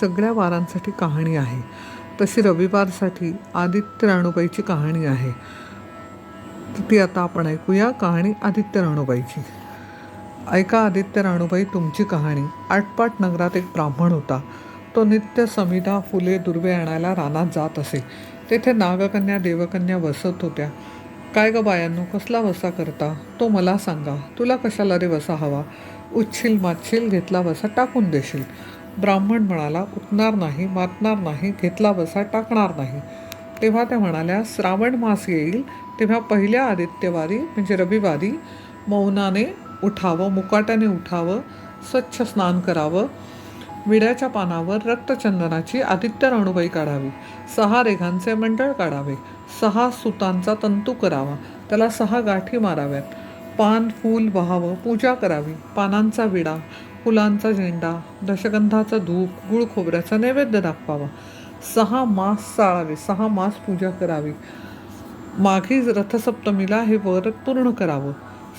सगळ्या वारांसाठी कहाणी आहे. तशी रविवारसाठी आदित्य राणूबाईची कहाणी आहे. ती आता आपण ऐकूया कहाणी आदित्य राणूबाईची. ऐका आदित्य राणूबाई तुमची कहाणी. आटपाट नगरात एक ब्राह्मण होता. तो नित्य समिधा फुले दुर्वे आणायला रानात जात असे. तेथे नागकन्या देवकन्या वसत होत्या. काय ग बायांनो कसला वसा करता? तो मला सांगा. तुला कशाला रे वसा हवा? उच्छिल माच्छिल घेतला वसा टाकून देशील. ब्राह्मण म्हणाला उठणार नाही मातणार नाही घेतला बसा टाकणार नाही. तेव्हा त्या म्हणाल्या श्रावण मास येईल. तेव्हा पहिल्या आदित्यवारी म्हणजे रविवारी मौनाने उठावं मुकाट्याने उठावं स्वच्छ स्नान करावं. विड्याच्या पानावर रक्तचंदनाची आदित्य रणुबाई काढावी. सहा रेघांचे मंडळ काढावे. सहा सुतांचा तंतू करावा. त्याला सहा गाठी माराव्यात. पान फूल वहावं पूजा करावी. पानांचा विडा. फुलांचा झेंडा दशगंधाचा धूप गुळ खोबऱ्याचा नैवेद्य दाखवावा. सहा मास चाळावे सहा मास पूजा करावी. माघीज रथसप्तमीला हे व्रत पूर्ण करावं.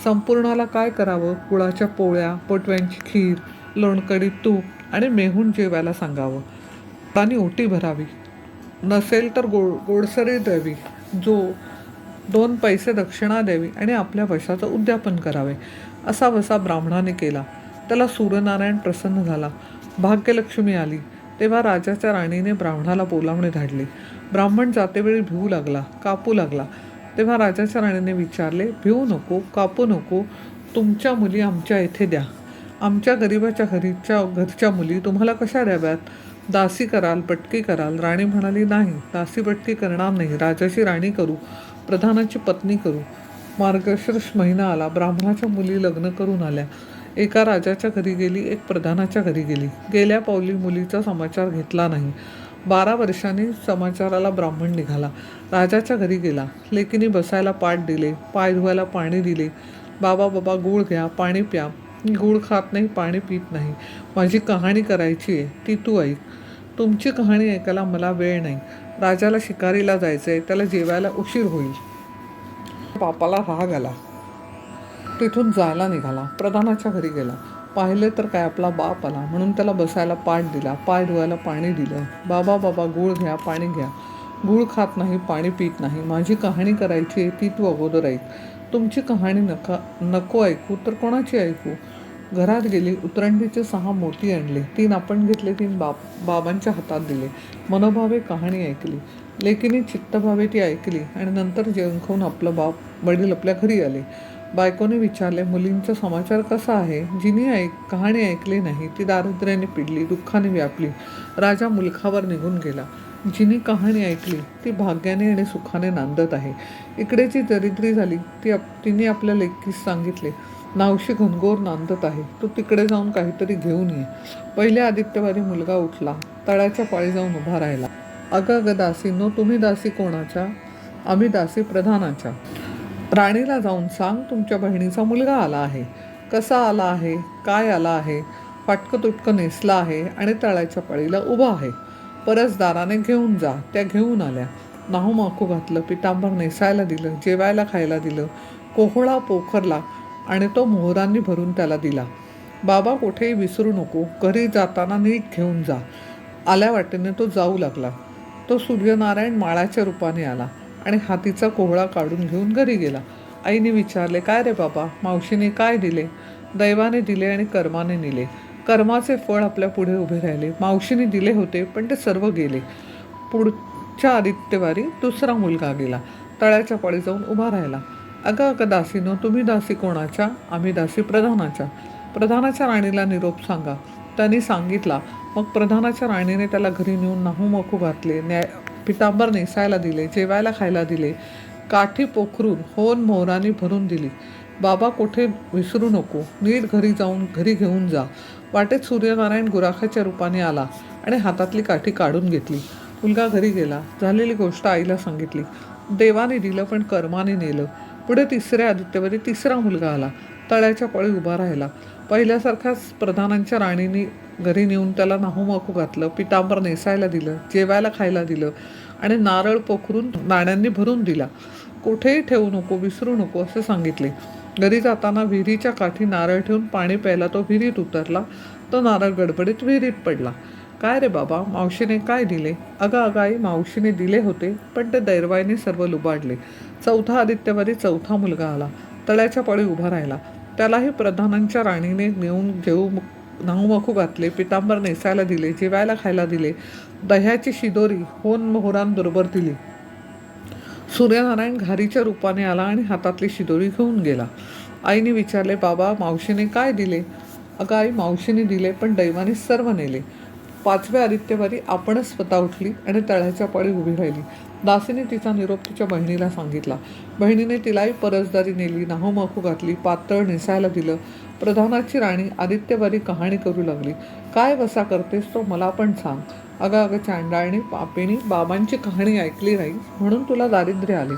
संपूर्णाला काय करावं? गुळाच्या पोळ्या पटव्यांची खीर लोणकडी तूप आणि मेहून जेवायला सांगावं. आणि ओटी भरावी. नसेल तर गोड गोडसरी द्यावी. जो दोन पैसे दक्षिणा द्यावी आणि आपल्या वशाचं उद्यापन करावे. असा वसा ब्राह्मणाने केला. त्याला सूर्यनारायण प्रसन्न झाला. भाग्यलक्ष्मी आली. तेव्हा राजाच्या राणीने ब्राह्मणाला बोलावणे धाडले ब्राह्मण जातेवेळी भिवू लागला कापू लागला. तेव्हा राजाच्या राणीने विचारले भिवू नको कापू नको. तुमच्या मुली आमच्या येथे द्या. आमच्या गरिबाच्या घरीच्या घरच्या मुली तुम्हाला कशा द्याव्यात? दासी कराल पटकी कराल. राणी म्हणाली नाही दासी पटकी करणार नाही. राजाची राणी करू. प्रधानाची पत्नी करू. मार्गशीर्ष महिना आला. ब्राह्मणाच्या मुली लग्न करून आल्या. एका राजाच्या घरी गेली एक प्रधानाच्या घरी गेली. गेल्या पावली मुलीचा समाचार घेतला नाही. बारा वर्षांनी समाचाराला ब्राह्मण निघाला. राजाच्या घरी गेला. लेकीने बसायला पाठ दिले पाय धुवायला पाणी दिले. बाबा बाबा गूळ घ्या पाणी प्या. मी गूळ खात नाही पाणी पित नाही. माझी कहाणी करायची आहे ती तू ऐक. तुमची कहाणी ऐकायला मला वेळ नाही. राजाला शिकारीला जायचं आहे त्याला जेवायला उशीर होईल. बापाला राग आला. तिथून जायला निघाला. प्रधानाच्या घरी गेला. पाहिले तर काय आपला बाप आला. म्हणून त्याला बसायला पाठ दिला. पाय धुवायला पाणी दिलं. बाबा बाबा गूळ घ्या पाणी घ्या. गूळ खात नाही पाणी पित नाही. माझी कहाणी करायची आहे ती तू अगोदर ऐक. तुमची कहाणी नका नको ऐकू तर कोणाची ऐकू? घरात गेली उतरंडीचे सहा मोती आणले. तीन आपण घेतले तीन बाप बाबांच्या हातात दिले. मनोभावे कहाणी ऐकली. लेकीने चित्तभावे ती ऐकली आणि नंतर जेवण खाऊन आपलं बाप वडील आपल्या घरी आले. बायकोने विचारले मुलींचा समाचार कसा आहे? जिने ऐक कहाणी ऐकली नाही ती दारिद्र्याने पिडली दुःखाने व्यापली राजा मुलखावर निघून गेला. जिने कहाणी ऐकली ती भाग्याने आणि सुखाने नांदत आहे. इकडे जी दरिद्री झाली ती आप तिने आपल्या लेकीस सांगितले. नावशी घनघोर नांदत आहे. तू तिकडे जाऊन काहीतरी घेऊन ये. पहिल्या आदित्यवारी मुलगा उठला तळ्याच्या पाळी जाऊन उभा राहिला. अगं अगं दासीनो तुम्ही दासी कोणाच्या? आम्ही दासी प्रधानाच्या. राणीला जाऊन सांग तुमच्या बहिणीचा मुलगा आला आहे. कसा आला आहे? काय आला आहे? फाटकं तुटकं नेसला आहे आणि तळ्याच्या पळीला उभा आहे. परसदाराने घेऊन जा त्या घेऊन आल्या. नाहू माखू घातलं पितांबर नेसायला दिलं जेवायला खायला दिलं कोहळा पोखरला आणि तो मोहरांनी भरून त्याला दिला. बाबा कुठेही विसरू नको घरी जाताना नीट घेऊन जा. आल्या वाटेने तो जाऊ लागला. तो सूर्यनारायण माळाच्या रूपाने आला. आणि हातीचा कोहळा काढून घेऊन घरी गेला. आईने विचारले काय रे बाबा मावशीने काय दिले? दैवाने दिले आणि कर्माने नेले. कर्माचे फळ आपल्या पुढे उभे राहिले. मावशीने दिले होते पण ते सर्व गेले. पुढच्या आदित्यवारी दुसरा मुलगा गेला. तळ्याच्या पाळी जाऊन उभा राहिला. अगं अगं दासीनो तुम्ही दासी कोणाच्या? आम्ही दासी प्रधानाच्या. प्रधानाच्या राणीला निरोप सांगा. त्यांनी सांगितला. मग प्रधानाच्या राणीने त्याला घरी नेऊन नाहू मखू घातले. न्याय पितांबर नेसायला दिले जेवायला खायला दिले काठी पोखरून होन मोहरानी भरून दिली. बाबा कोठे विसरू नको नीट घरी जाऊन घरी घेऊन जा. वाटेत सूर्यनारायण गुराखाच्या रूपाने आला आणि हातातली काठी काढून घेतली. मुलगा घरी गेला. झालेली गोष्ट आईला सांगितली. देवाने दिलं पण कर्माने नेलं. पुढे तिसऱ्या आदित्यवरी तिसरा मुलगा आला. तळ्याच्या पळी उभा राहिला. पहिल्यासारख्याच प्रधानांच्या राणीनी घरी नेऊन त्याला नाहूमाखू घातलं पितांबर नेसायला दिलं जेवायला खायला दिलं आणि नारळ पोखरून नाण्यांनी भरून दिला. कुठेही ठेवू नको विसरू नको असे सांगितले. घरी जाताना विहिरीच्या काठी नारळ ठेवून पाणी प्यायला तो विहिरीत उतरला. तो नारळ गडबडीत विहिरीत पडला. काय रे बाबा मावशीने काय दिले? अगं अगं आई मावशीने दिले होते पण ते दैरवाईने सर्व लुबाडले. चौथा आदित्यवारी चौथा मुलगा आला. तळ्याच्या पळी उभा राहिला. त्यालाही प्रधानांच्या राणीने नेऊन घेऊ नाहूमखू घातले पितांबर नेसायला दिले जेवायला खायला दिले दह्याची शिदोरी होन मोहरांबरोबर दिली. सूर्यनारायण घारीच्या रूपाने आला आणि हातातली शिदोरी घेऊन गेला. आईने विचारले बाबा मावशीने काय दिले? अगं आई मावशीने दिले पण दैवाने सर्व नेले. पाचव्या आदित्यवारी आपणच स्वतः उठली आणि तळ्याच्या पाळी उभी राहिली. दासीने तिचा निरोप तिच्या बहिणीला सांगितला. बहिणीने तिलाही परसदारी नेली नाहोमाखू घातली पातळ नेसायला दिलं. प्रधानाची राणी आदित्यवारी कहाणी करू लागली. काय वसा करतेस तो मला पण सांग. अगं अगं चांडाळणी पापिणी बाबांची कहाणी ऐकली नाही म्हणून तुला दारिद्र्य आले.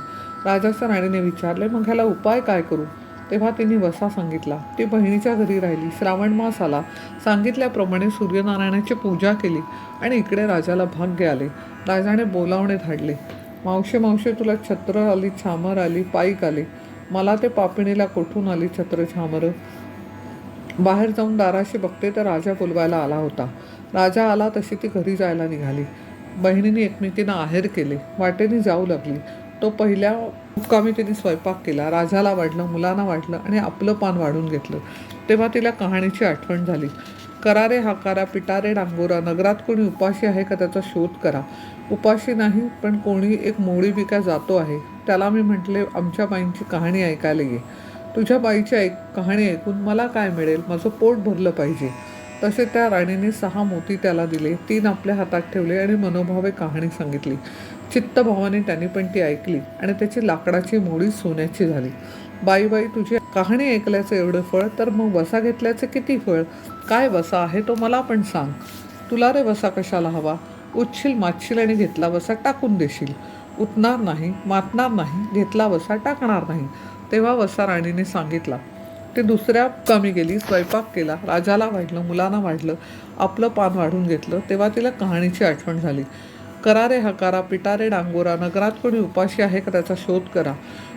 राजाच्या राणीने विचारले मग ह्याला उपाय काय करू? तेव्हा तिने वसा सांगितला. ती बहिणीच्या घरी राहिली. श्रावण मास आला. सांगितल्याप्रमाणे सूर्यनारायणाची पूजा केली आणि इकडे राजाला भाग्य आले. राजाने बोलावणे धाडले. मावशे मावशे तुला छत्र आली छामर आली पाईक आली. मला ते पापिणीला कोठून आली छत्र छामरं बाहेर जाऊन दाराशी बघते तर राजा बोलवायला आला होता. राजा आला तशी ती घरी जायला निघाली. बहिणीने एकमेकींना आहेर केले. वाटेने जाऊ लागली. तो पहिल्या मुक्कामी तिने स्वयंपाक केला राजाला वाढलं मुलांना वाढलं आणि आपलं पान वाढून घेतलं. तेव्हा तिला कहाणीची आठवण झाली. करारे हाकारा पिटारे डांगोरा नगरात कोणी उपाशी आहे का त्याचा शोध करा. उपाशी नाही पण कोणी एक मोळी बिका जातो आहे. त्याला मी म्हटले आमच्या बाईंची कहाणी ऐकायला ये. तुझ्या बाईची ऐक कहाणी ऐकून मला काय मिळेल? माझं पोट भरलं पाहिजे. तसे त्या राणीने सहा मोती त्याला दिले. तीन आपल्या हातात ठेवले आणि मनोभावे कहाणी सांगितली. चित्तभावाने त्यांनी पण ती ऐकली आणि त्याची लाकडाची मोडी सोन्याची झाली. बाई बाई तुझी कहाणी ऐकल्याचं एवढं फळ तर मग वसा घेतल्याचं किती फळ? काय वसा आहे तो मला पण सांग. तुला रे वसा कशाला हवा? उच्छील मातशील आणि घेतला वसा टाकून देशील. उठणार नाही मातणार नाही घेतला वसा टाकणार नाही. तेव्हा वसा राणीने सांगितला ते दुसऱ्या कामी गेली स्वयंपाक केला राजाला वाढलं मुलांना वाढलं आपलं पान वाढून घेतलं तेव्हा तिला कहाणीची आठवण झाली. करारे हकारा पिटारे डांगोरा नगरात कोणी उपाशी आहे का त्याचा शोध करा.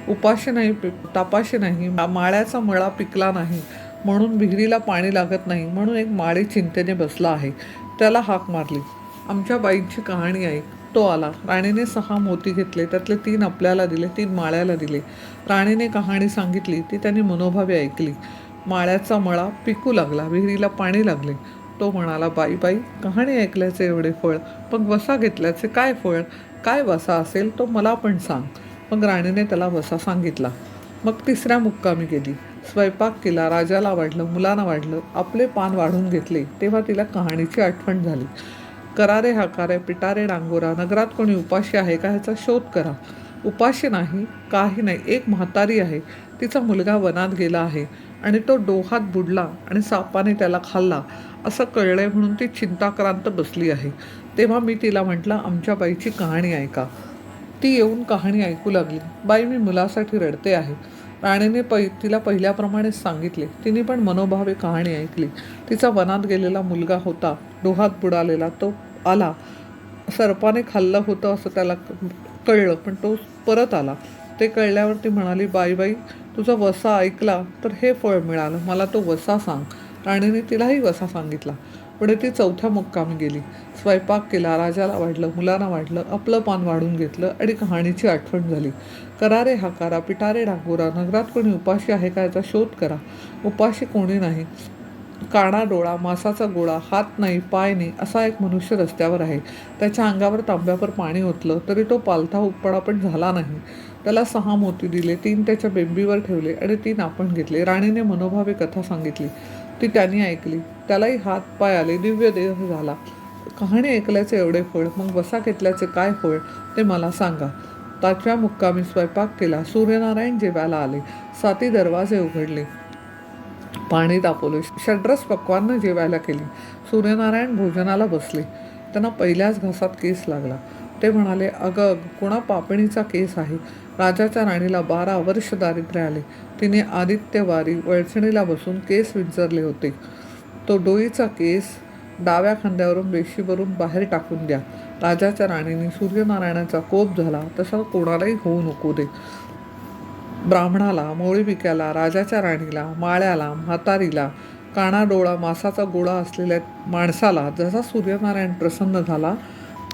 उपाशी नाही पि- तापाशी नाही माळ्याचा मळा पिकला नाही म्हणून विहिरीला पाणी लागत नाही म्हणून एक माळी चिंतेने बसला आहे. त्याला हाक मारली. आमच्या बाईंची कहाणी ऐक. तो आला. राणीने सहा मोती घेतले. त्यातले तीन आपल्याला दिले तीन माळ्याला दिले. राणीने कहाणी सांगितली ती त्यांनी मनोभावे ऐकली. माळ्याचा मळा पिकू लागला विहिरीला पाणी लागले. तो म्हणाला बाई बाई कहाणी ऐकल्याचे एवढे फळ मग वसा घेतल्याचे काय फळ? काय वसा असेल तो मला पण सांग. मग राणीने त्याला वसा सांगितला. मग तिसऱ्या मुक्कामी गेली. स्वयंपाक केला राजाला वाढलं मुलांना वाढलं आपले पान वाढून घेतले तेव्हा तिला कहाणीची आठवण झाली. करारे हाकारे पिटारे डांगोरा नगरात कोणी उपाशी आहे का ह्याचा शोध करा. उपाशी नाही काही नाही एक म्हातारी आहे. तिचा मुलगा वनात गेला आहे. आणि तो डोहात बुडला आणि सापाने त्याला खाल्ला असं कळलंय म्हणून ती चिंताक्रांत बसली आहे. तेव्हा मी तिला म्हटलं आमच्या बाईची कहाणी ऐका. ती येऊन कहाणी ऐकू लागली. बाई मी मुलासाठी रडते आहे. राणीने पै तिला पहिल्याप्रमाणेच सांगितले. तिने पण मनोभावे कहाणी ऐकली. तिचा वनात गेलेला मुलगा होता डोहात बुडालेला तो आला. सर्पाने खाल्लं होतं असं त्याला कळलं पण तो परत आला. ते कळल्यावर ती म्हणाली बाई बाई तुझा वसा ऐकला तर हे फळ मिळालं. मला तो वसा सांग. राणीने तिलाही वसा सांगितला. पुढे ती चौथ्या मुक्कामी गेली. स्वयंपाक केला राजाला वाढलं मुलांना वाढलं आपलं पान वाढून घेतलं आणि कहाणीची आठवण झाली. करारे हाकारा पिटारे डांगोरा नगरात कोणी उपाशी आहे का याचा शोध करा. उपाशी कोणी नाही. काणा डोळा मासाचा गोळा हात नाही पाय नाही असा एक मनुष्य रस्त्यावर आहे. त्याच्या अंगावर तांब्यावर पाणी ओतलं तरी तो पालथा उपडा पण झाला नाही. त्याला सहा मोती दिले तीन त्याच्या बेंबीवर ठेवले आणि तीन आपण घेतले. राणीने मनोभावे कथा सांगितली. ती त्यांनी ऐकली. त्यालाही हात पाय आले. दिव्य देह झाला. कहाणी ऐकल्याचे एवढे फळ मग वसा घेतल्याचे काय फळ ते मला सांगा. ताच्या मुक्कामी स्वयंपाक केला. सूर्यनारायण जेवायला आले. साती दरवाजे उघडले. पाणी तापवले. षड्रस पक्वानं जेवायला केली. सूर्यनारायण भोजनाला बसले. त्यांना पहिल्याच घासात केस लागला. ते म्हणाले अगं अग कुणा पापणीचा केस आहे. राजाच्या राणीला बारा वर्ष दारिद्र्य आले. तिने आदित्यवारी वळचणीला बसून केस विंचरले होते. तो डोईचा केस डाव्या खांद्यावरून बेशीवरून बाहेर टाकून द्या. राजाच्या राणीने सूर्यनारायणाचा कोप झाला तसा कोणालाही होऊ नको दे. ब्राह्मणाला मोळीबिक्याला राजाच्या राणीला माळ्याला म्हातारीला काणा डोळा मासाचा गोळा असलेल्या माणसाला जसा सूर्यनारायण प्रसन्न झाला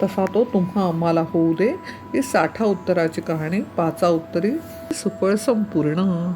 तसा तो हो, तुम्हा आम्हाला होऊ दे. ही साठा उत्तराची कहाणी पाचा उत्तरी सुफळ संपूर्ण.